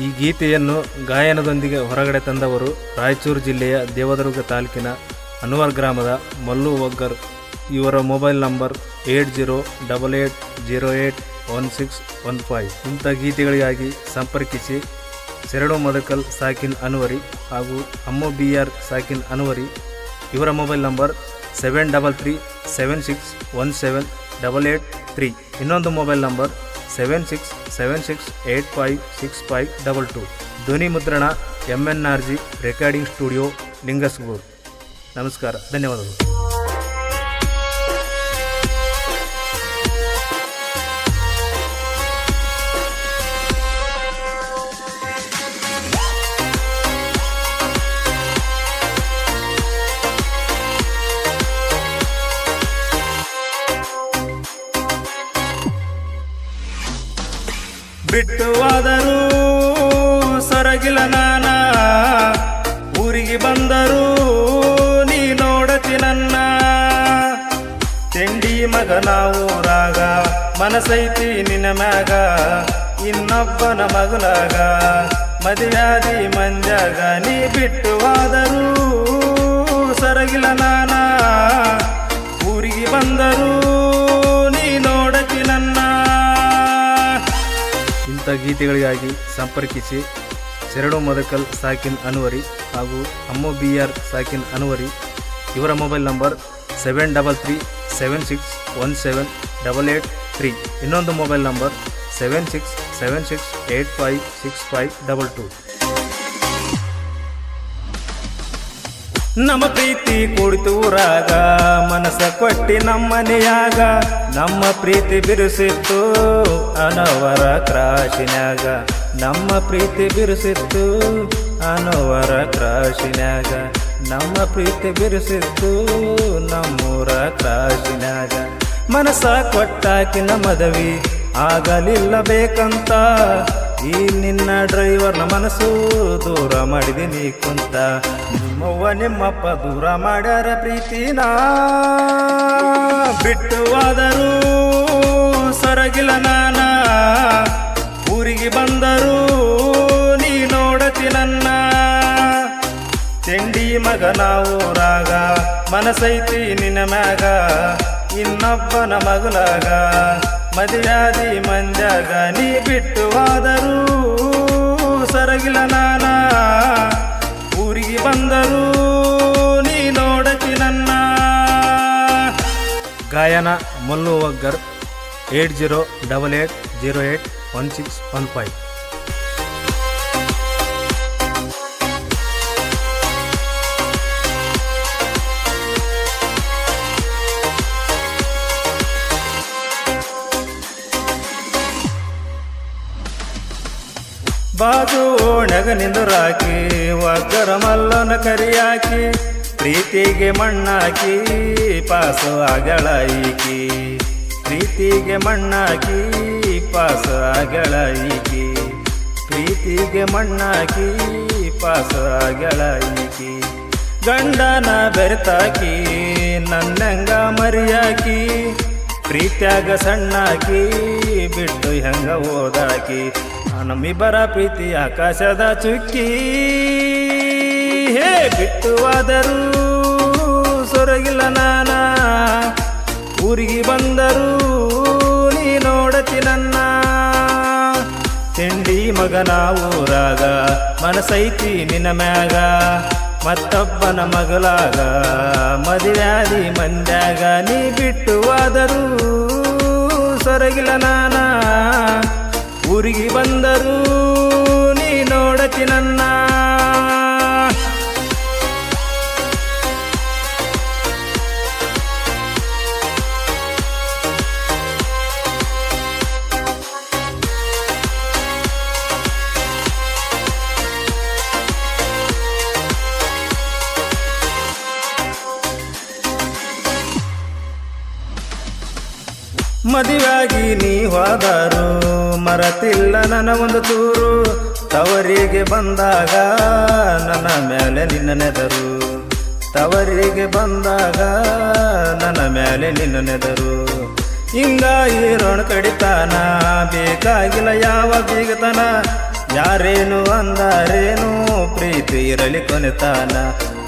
ಈ ಗೀತೆಯನ್ನು ಗಾಯನದೊಂದಿಗೆ ಹೊರಗಡೆ ತಂದವರು ರಾಯಚೂರು ಜಿಲ್ಲೆಯ ದೇವದುರ್ಗ ತಾಲೂಕಿನ ಅನ್ವರ್ ಗ್ರಾಮದ ಮಲ್ಲು ಒಗ್ಗರ್. ಇವರ mobile number eight zero double eight zero eight one six one five. ಇಂಥ ಗೀತೆಗಳಿಗಾಗಿ ಸಂಪರ್ಕಿಸಿ ಶರಣು ಮದಕಲ್ ಸಾಕಿನ್ ಅನ್ವರಿ ಹಾಗೂ ಅಮ್ಮು ಬಿ ಆರ್ ಸಾಕಿನ್ ಅನ್ವರಿ. ಇವರ mobile number seven double three seven six one seven double eight three. ಇನ್ನೊಂದು mobile number seven six seven six eight five six five double two ಧ್ವನಿ ಮುದ್ರಣ M N R G recording studio Lingsugur ನಮಸ್ಕಾರ, ಧನ್ಯವಾದಗಳು. ಬಿಟ್ಟು ಆದರೂ ಸೊರಗಿಲ ನಾನ. ಊರಿಗೆ ಬಂದರೂ ನೀ ನೋಡತಿ ನನ್ನ. ತಿಂಡಿ ಮಗನ ಊರಾಗ ಮನಸೈತಿ ನಿನ್ನ ಮ್ಯಾಗ. ಇನ್ನೊಬ್ಬನ ಮಗನಾಗ ಮದುವ್ಯಾದಿ ಮಂಜಾಗ. ನೀ ಬಿಟ್ಟು ಆದರೂ ಸೊರಗಿಲ ನಾನ. ಊರಿಗೆ ಬಂದರು ಗೀತೆಗಳಿಗಾಗಿ ಸಂಪರ್ಕಿಸಿ ಶರಣು ಮದಕಲ್ ಸಾಕಿನ್ ಅನ್ವರಿ ಹಾಗೂ ಅಮ್ಮು ಬಿ ಆರ್ ಸಾಕಿನ್ ಅನ್ವರಿ. ಇವರ mobile number seven double three seven six one seven double eight three. ಇನ್ನೊಂದು mobile number seven six seven six eight five six five double two. ನಮ್ಮ ಪ್ರೀತಿ ಕುಡಿತು ಊರಾಗ. ಮನಸ್ಸ ಕೊಟ್ಟಿ ನಮ್ಮನೆಯಾಗ ನಮ್ಮ ಪ್ರೀತಿ ಬಿರುಸಿತ್ತು ಅನವರ ಕ್ರಾಶಿನಾಗ ನಮ್ಮ ಪ್ರೀತಿ ಬಿರುಸಿತ್ತು ಅನವರ ಕ್ರಾಶಿನಾಗ ನಮ್ಮ ಪ್ರೀತಿ ಬಿರುಸಿತ್ತು ನಮ್ಮೂರ ಕ್ರಾಶಿನಾಗ ಮನಸ್ಸ ಕೊಟ್ಟಾಕಿನ ಮದವಿ ಆಗಲಿಲ್ಲ ಬೇಕಂತ ಈ ನಿನ್ನ ಡ್ರೈವರ್ನ ಮನಸ್ಸು ದೂರ ಮಾಡಿದೀನಿ ಕುಂತ. ನಿಮ್ಮವ್ವ ನಿಮ್ಮಪ್ಪ ದೂರ ಮಾಡ್ಯಾರ ಪ್ರೀತಿನ. ಬಿಟ್ಟು ಸರಗಿಲ್ಲ ಸೊರಗಿಲ ನಾನ. ಊರಿಗೆ ಬಂದರೂ ನೀ ನೋಡತಿ ನನ್ನ. ತಿಂಡಿ ಮಗನ ಊರಾಗ, ಮನಸೈತಿ ನಿನ್ನ ಮ್ಯಾಗ. ಇನ್ನೊಬ್ಬನ ಮಗಲಾಗ ಮದುವ್ಯಾದಿ ಮಂಜಾಗ ನೀ ಬಿಟ್ಟು ಹೋದರೂ ಸರಗಿಲ ನಾನ. ಊರಿಗೆ ಬಂದರು ನೀ ನೋಡತಿ ನನ್ನ. ಗಾಯನ Mallu Oggar eight zero double eight zero eight one six one five. ಬಾಜು ಓಣಗ ನಿಂದುರಾಕಿ ಒಗ್ಗರ ಮಲ್ಲನ ಕರಿಯಾಕಿ, ಪ್ರೀತಿಗೆ ಮಣ್ಣಾಕಿ, ಪಾಸು ಆಗಳ ಈಕಿ ಪ್ರೀತಿಗೆ ಮಣ್ಣಾಕಿ, ಪಾಸು ಈಕಿ ಪ್ರೀತಿಗೆ ಮಣ್ಣಾಕಿ, ಪಾಸು ಈಕಿ ಗಂಡನ ಬೆರೆತಾಕಿ, ನನ್ನಂಗ ಮರಿಯಾಕಿ. ಪ್ರೀತ್ಯಾಗ ಸಣ್ಣಾಕಿ, ಬಿಟ್ಟು ಹೆಂಗ ಓದಾಕಿ ನಮ್ಮಿಬ್ಬರ ಪ್ರೀತಿ ಆಕಾಶದ ಚುಕ್ಕಿ. ಹೇ ಬಿಟ್ಟುವಾದರೂ ಸೊರಗಿಲ್ಲ ನಾನ. ಊರಿಗೆ ಬಂದರು ನೀ ನೋಡತಿ ನನ್ನ. ತಿಂಡಿ ಮಗನ ಊರಾಗ ಮನಸೈತಿ ನಿನ್ನ ಮ್ಯಾಗ. ಮತ್ತೊಬ್ಬನ ಮಗಳಾಗ, ಮದುವ್ಯಾದಿ ಮಂದ್ಯಾಗ. ನೀ ಬಿಟ್ಟು ಹೋದರು ಸೊರಗಿಲ್ಲ ನಾನ. ಊರಿಗೆ ಬಂದರು ನೀ ನೋಡತಿ ನನ್ನ. ಮದುವಾಗಿ ಹೋದರು ಮರತಿಲ್ಲ ನನ್ನ ಒಂದು ತೂರು ತವರಿಗೆ ಬಂದಾಗ ನನ್ನ ಮೇಲೆ ನಿನ್ನ ನೆದರು. ತವರಿಗೆ ಬಂದಾಗ ನನ್ನ ಮೇಲೆ ನಿನ್ನ ನೆದರು. ಹಿಂಗ ಈರೋಣ ಕಡಿತಾನ, ಬೇಕಾಗಿಲ್ಲ ಯಾವ ಬೀಗತನ. ಯಾರೇನು ಅಂದಾರೇನು ಪ್ರೀತಿ ಇರಲಿ ಕೊನೆತಾನ.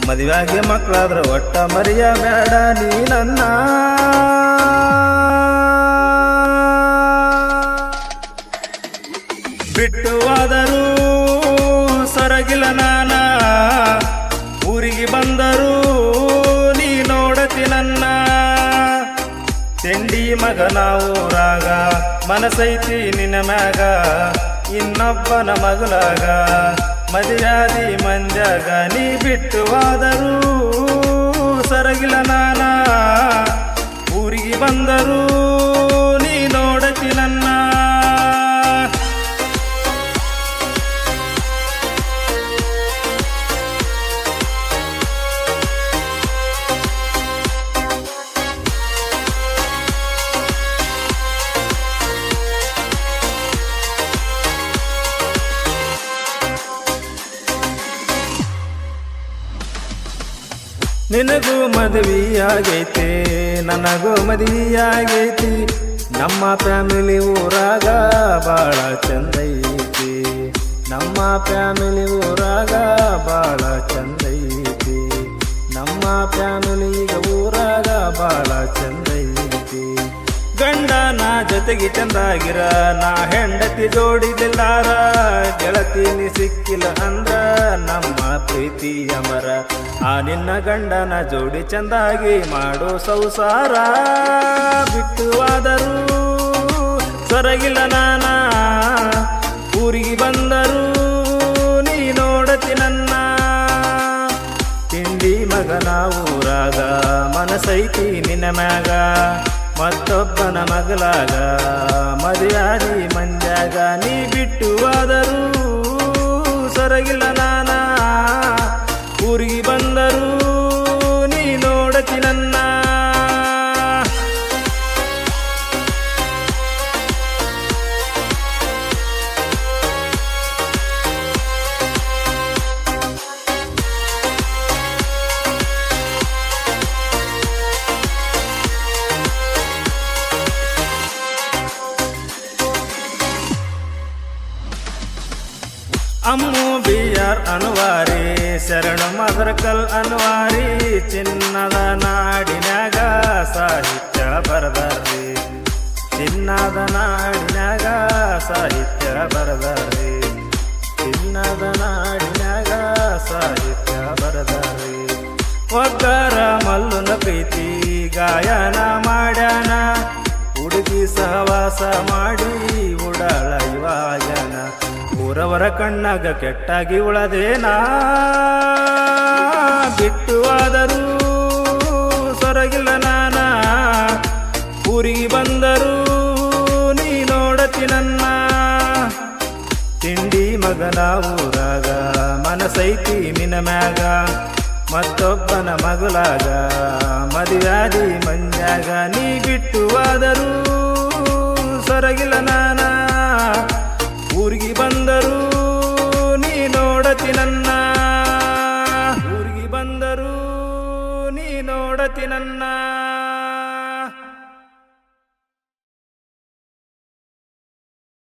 ಮದುವೆಯಾಗಿ ಮಕ್ಕಳಾದ್ರೆ ಒಟ್ಟ ಮರಿಯ ಬೇಡ ನೀ ನನ್ನ ಬಿಟ್ಟು ಸರಗಿಲ ನಾನ. ಊರಿಗೆ ಬಂದರೂ ನೀ ನೋಡತಿ ನನ್ನ. ತಿಂಡಿ ಮಗನ ಊರಾಗ ಮನಸೈತಿ ನಿನ್ನ ಮ್ಯಾಗ, ಇನ್ನೊಬ್ಬನ ಮಗಲಾಗ. ಮದುವಾದಿ ಮಂದ್ಯಾಗ ನೀ ಬಿಟ್ಟುವಾದರೂ ಸರಗಿಲ ನಾನ. ಊರಿಗೆ ಬಂದರೂ ನಿನಗೂ ಮದುವೆಯಾಗೈತೆ, ನನಗೂ ಮದುವೆಯಾಗೈತಿ. ನಮ್ಮ ಫ್ಯಾಮಿಲಿ ಊರಾಗ ಬಾಳ ಚಂದೈತಿ ನಮ್ಮ ಫ್ಯಾಮಿಲಿ ಊರಾಗ ಬಾಳ ಚಂದೈತಿ ನಮ್ಮ ಫ್ಯಾಮಿಲಿ ಊರಾಗ ಬಾಳ ಚಂದೈತಿ ಗಂಡ ನಾ ಜೊತೆಗೆ ಚಂದಾಗಿರ. ನಾ ಹೆಂಡತಿ ಜೋಡಿದಿಲ್ಲಾರ ಗೆಳತಿ ನೀ ಸಿಕ್ಕಿಲ್ಲ ಅಂದ್ರ ನಮ್ಮ ಪ್ರೀತಿ ಅಮರ. ಆ ನಿನ್ನ ಗಂಡನ ಜೋಡಿ ಚಂದಾಗಿ ಮಾಡೋ ಸಂಸಾರ ಬಿಟ್ಟು ಆದರೂ ಸೊರಗಿಲ್ಲ ನಾನ. ಊರಿಗೆ ಬಂದರೂ ನೀ ನೋಡತಿ ನನ್ನ. ತಿಂಡಿ ಮಗನ ಊರಾಗ ಮನಸೈತಿ ನಿನ್ನ ಮ್ಯಾಗ. ಮತ್ತೊಬ್ಬನ ಮಗಳಾಗ ಮರ್ಯಾದಿ ಮಂಜಾಗ ನೀ ಬಿಟ್ಟು ಆದರೂ ಸೊರಗಿಲ್ಲ ನಾನಾ. ಊರಿಗೆ ಬಂದರೂ ನೀ ನೋಡಕಿ ನನ್ನ ಅಮ್ಮು ಬಿಆರ್ ಅನ್ವಾರಿ, ಶರಣ ಮದರ್ಕಲ್ ಅನ್ವಾರಿ, ಚಿನ್ನದ ನಾಡಿನಾಗ ಸಾಹಿತ್ಯ ಬರದಾರಿ ಚಿನ್ನದ ನಾಡಿನಾಗ ಸಾಹಿತ್ಯ ಬರದಾರಿ ಚಿನ್ನದ ನಾಡಿನಾಗ ಸಾಹಿತ್ಯ ಬರದಾರಿ ಒಗ್ಗರ ಮಲ್ಲುನ ಪ್ರೀತಿ ಗಾಯನ ಮಾಡ್ಯಾನ. ಹುಡುಗಿ ಸಹವಾಸ ಮಾಡಿ, ಉಡಳ ಊರವರ ಕಣ್ಣಾಗ ಕೆಟ್ಟಾಗಿ ಉಳದೇನಾ ಬಿಟ್ಟು ಆದರೂ ಸೊರಗಿಲ್ಲ ನಾನ. ಊರಿಗೆ ಬಂದರೂ ನೀ ನೋಡತಿ ನನ್ನ. ತಿಂಡಿ ಮಗನ ಊರಾಗ ಮನಸೈತಿ ನಿನ ಮ್ಯಾಗ. ಮತ್ತೊಬ್ಬನ ಮಗಳಾಗ ಮದುವಾದಿ ಮಂಜಾಗ ನೀ ಬಿಟ್ಟು ಆದರೂ ಸೊರಗಿಲ್ಲ ನಾನ.